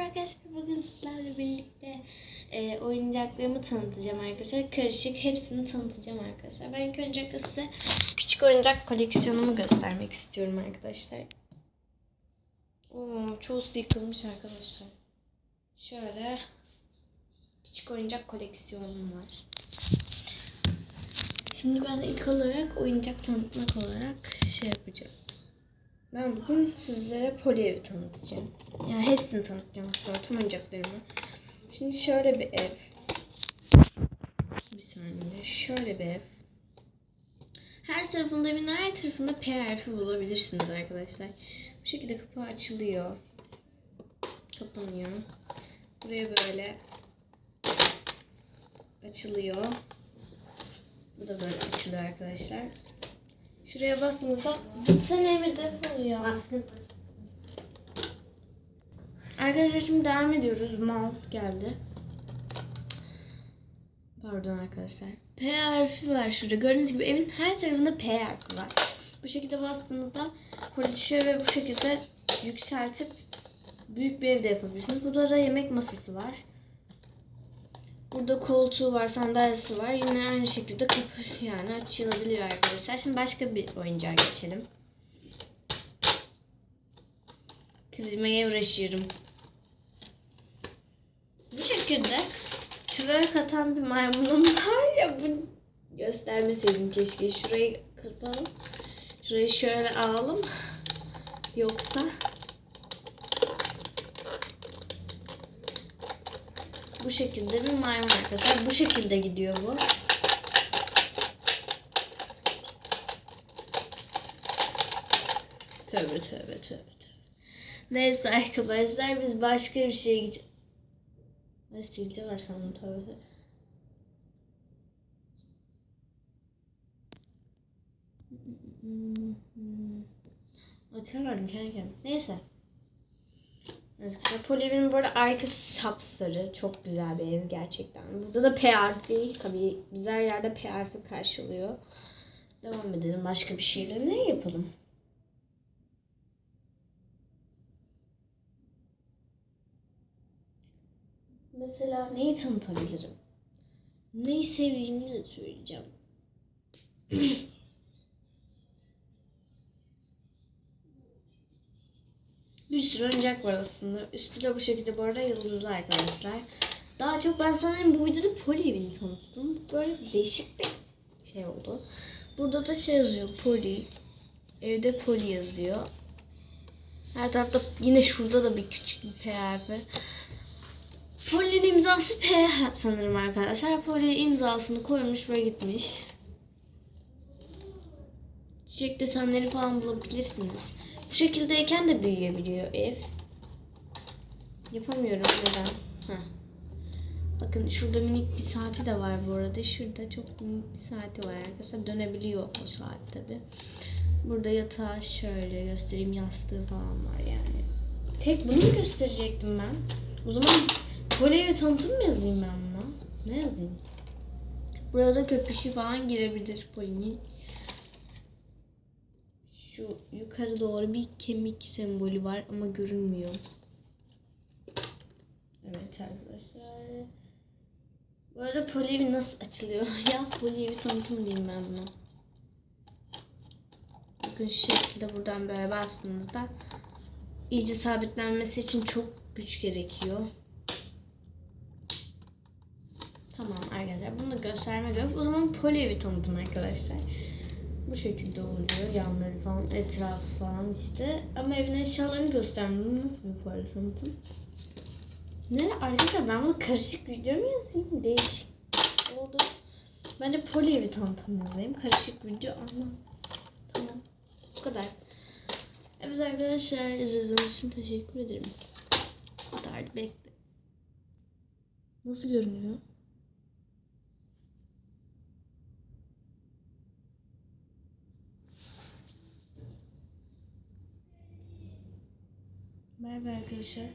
Merhaba arkadaşlar. Bugün sizlerle birlikte e, oyuncaklarımı tanıtacağım arkadaşlar. Karışık hepsini tanıtacağım arkadaşlar. Ben ilk önce size küçük oyuncak koleksiyonumu göstermek istiyorum arkadaşlar. Oo, çoğusu yıkılmış arkadaşlar. Şöyle küçük oyuncak koleksiyonum var. Şimdi ben ilk olarak oyuncak tanıtmak olarak şey yapacağım. Ben bugün sizlere Poli evi tanıtacağım. Yani hepsini tanıtacağım aslında tüm oyuncaklarımı. Şimdi şöyle bir ev. Bir saniye. Şöyle bir ev. Her tarafında evin her tarafında P harfi bulabilirsiniz arkadaşlar. Bu şekilde kapı açılıyor. Kapanıyor. Buraya böyle açılıyor. Bu da böyle açılıyor arkadaşlar. Şuraya bastığımızda bütün evi defoluyor. Arkadaşlar şimdi devam ediyoruz. Mal geldi. Pardon arkadaşlar. P harfi var şurada. Gördüğünüz gibi evin her tarafında P harfi var. Bu şekilde bastığınızda burada düşüyor ve bu şekilde yükseltip büyük bir evde yapabilirsiniz. Burada da yemek masası var. Burada koltuğu var, sandalyesi var. Yine aynı şekilde kapı yani açılabiliyor arkadaşlar. Şimdi başka bir oyuncağa geçelim. Kızmaya uğraşıyorum. Bu şekilde twerk atan bir maymunum var ya bu göstermeseydim keşke. Şurayı kırpalım. Şurayı şöyle alalım. Yoksa Bu şekilde bir maymun arkadaşlar. Bu şekilde gidiyor bu. Tövbe tövbe tövbe tövbe. Neyse arkadaşlar biz başka bir şeye gideceğiz. Sivilce var sandım tövbe. Açamadım kendi kendime. Neyse. Evet, Poliev'in bu arada arkası sapsarı. Çok güzel bir ev gerçekten. Burada da P harfi. Tabii biz her yerde P harfi karşılıyor. Devam edelim başka bir şeyle. Ne yapalım? Mesela neyi tanıtabilirim? Neyi sevdiğimi de söyleyeceğim. Bir sürü oyuncak var aslında. Üstü de bu şekilde bu arada yıldızlı arkadaşlar. Daha çok ben sanırım bu videoda Poli evini tanıttım. Böyle değişik bir şey oldu. Burada da şey yazıyor Poli. Evde Poli yazıyor. Her tarafta yine şurada da bir küçük bir P harfi. Poli'nin imzası P sanırım arkadaşlar. Poli imzasını koymuş ve gitmiş. Çiçek desenleri falan bulabilirsiniz. Bu şekildeyken de büyüyebiliyor ev. Yapamıyorum neden? Heh. Bakın şurada minik bir saati de var bu arada. Şurada çok minik bir saati var arkadaşlar. Dönebiliyor o saat tabi. Burada yatağı şöyle göstereyim. Yastığı falan var yani. Tek bunu mu gösterecektim ben? O zaman bir tanıtım mı yazayım ben buna? Ne yazayım? Burada köpüşü falan girebilir Poli'nin şu yukarı doğru bir kemik sembolü var ama görünmüyor. Evet arkadaşlar. Bu arada polyevi nasıl açılıyor? ya polyevi tanıtım diyeyim ben buna. Bakın şu şekilde buradan böyle bastığınızda iyice sabitlenmesi için çok güç gerekiyor. Tamam arkadaşlar bunu göstermek yok. O zaman polyevi tanıtım arkadaşlar bu şekilde oluyor. Yanları falan, etrafı falan işte. Ama evin eşyalarını göstermiyorum. Nasıl bir para sanatım? Ne? Arkadaşlar ben bunu karışık video mu yazayım? Değişik oldu. Bence poli evi tanıtım yazayım. Karışık video olmaz. Tamam. Bu kadar. Evet arkadaşlar izlediğiniz için teşekkür ederim. Bu kadar bekle. Nasıl görünüyor? Bye bye teacher